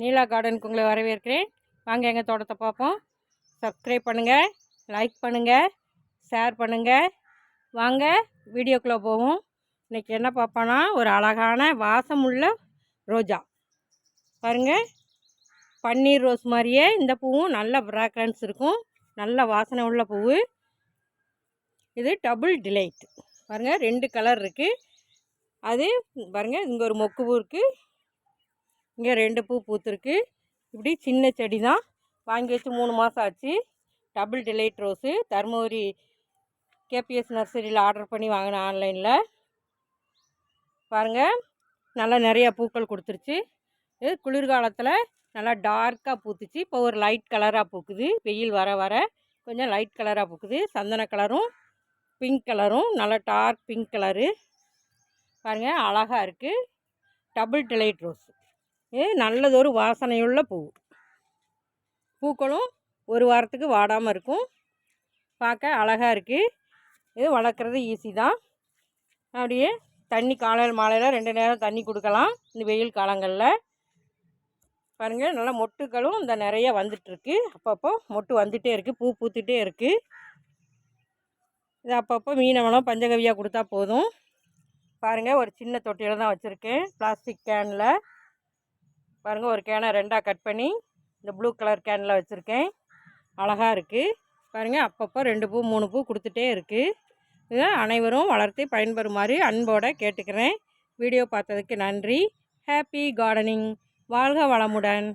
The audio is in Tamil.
நீலா கார்டனுக்கு உங்களை வரவேற்கிறேன். வாங்க எங்கள் தோட்டத்தை பார்ப்போம். சப்ஸ்கிரைப் பண்ணுங்கள் லைக் பண்ணுங்கள் ஷேர் பண்ணுங்கள் வாங்க வீடியோக்குள்ளே போவோம். இன்றைக்கி என்ன பார்ப்போன்னா ஒரு அழகான வாசமுள்ள ரோஜா. பாருங்கள் பன்னீர் ரோஸ் மாதிரியே இந்த பூவும் நல்ல ஃப்ராக்ரன்ஸ் இருக்கும். நல்ல வாசனை உள்ள பூவு. இது டபுள் டிலைட் பாருங்கள் ரெண்டு கலர் இருக்குது அது பாருங்கள் இங்கே ஒரு மொக்கு பூ இருக்குது இங்கே ரெண்டு பூ பூத்துருக்கு. இப்படி சின்ன செடி தான் வாங்கி வச்சு மூணு மாதம் ஆச்சு. Double delight rose Dharmapuri KBS நர்சரியில் ஆர்டர் பண்ணி வாங்கினேன் ஆன்லைனில் பாருங்கள் நல்லா நிறையா பூக்கள் கொடுத்துருச்சு. இது குளிர்காலத்தில் நல்லா டார்க்காக பூத்துச்சு. இப்போ ஒரு லைட் கலராக பூக்குது. வெயில் வர வர கொஞ்சம் லைட் கலராக பூக்குது. சந்தன கலரும் பிங்க் கலரும் நல்லா டார்க் பிங்க் கலரு பாருங்கள் அழகாக இருக்குது டபுள் டிலைட் ரோஸ் நல்லதொரு வாசனையுள்ள பூ. பூக்களும் ஒரு வாரத்துக்கு வாடாமல் இருக்கும். பார்க்க அழகாக இருக்குது இது வளர்க்குறது ஈஸி தான். அப்படியே தண்ணி காலையில் மாலையில் ரெண்டு நேரம் தண்ணி கொடுக்கலாம் இந்த வெயில் காலங்களில். பாருங்கள் நல்லா மொட்டுகளும் இந்த நிறைய வந்துட்டுருக்கு. அப்பப்போ மொட்டு வந்துகிட்டே இருக்குது பூ பூத்துட்டே இருக்குது இது அப்பப்போ மீனவனம் பஞ்சகவியாக கொடுத்தா போதும். பாருங்கள் ஒரு சின்ன தொட்டியில் தான் வச்சுருக்கேன் பிளாஸ்டிக் கேனில். பாருங்கள் ஒரு கேனை ரெண்டாக கட் பண்ணி இந்த ப்ளூ கலர் கேனில் வச்சுருக்கேன். அழகாக இருக்குது பாருங்கள் அப்பப்போ ரெண்டு பூ மூணு பூ கொடுத்துட்டே இருக்குது இதை அனைவரும் வளர்த்து பயன்பெறுமாறு அன்போடு கேட்டுக்கிறேன். வீடியோ பார்த்ததுக்கு நன்றி. ஹாப்பி கார்டனிங் வாழ்க வளமுடன்.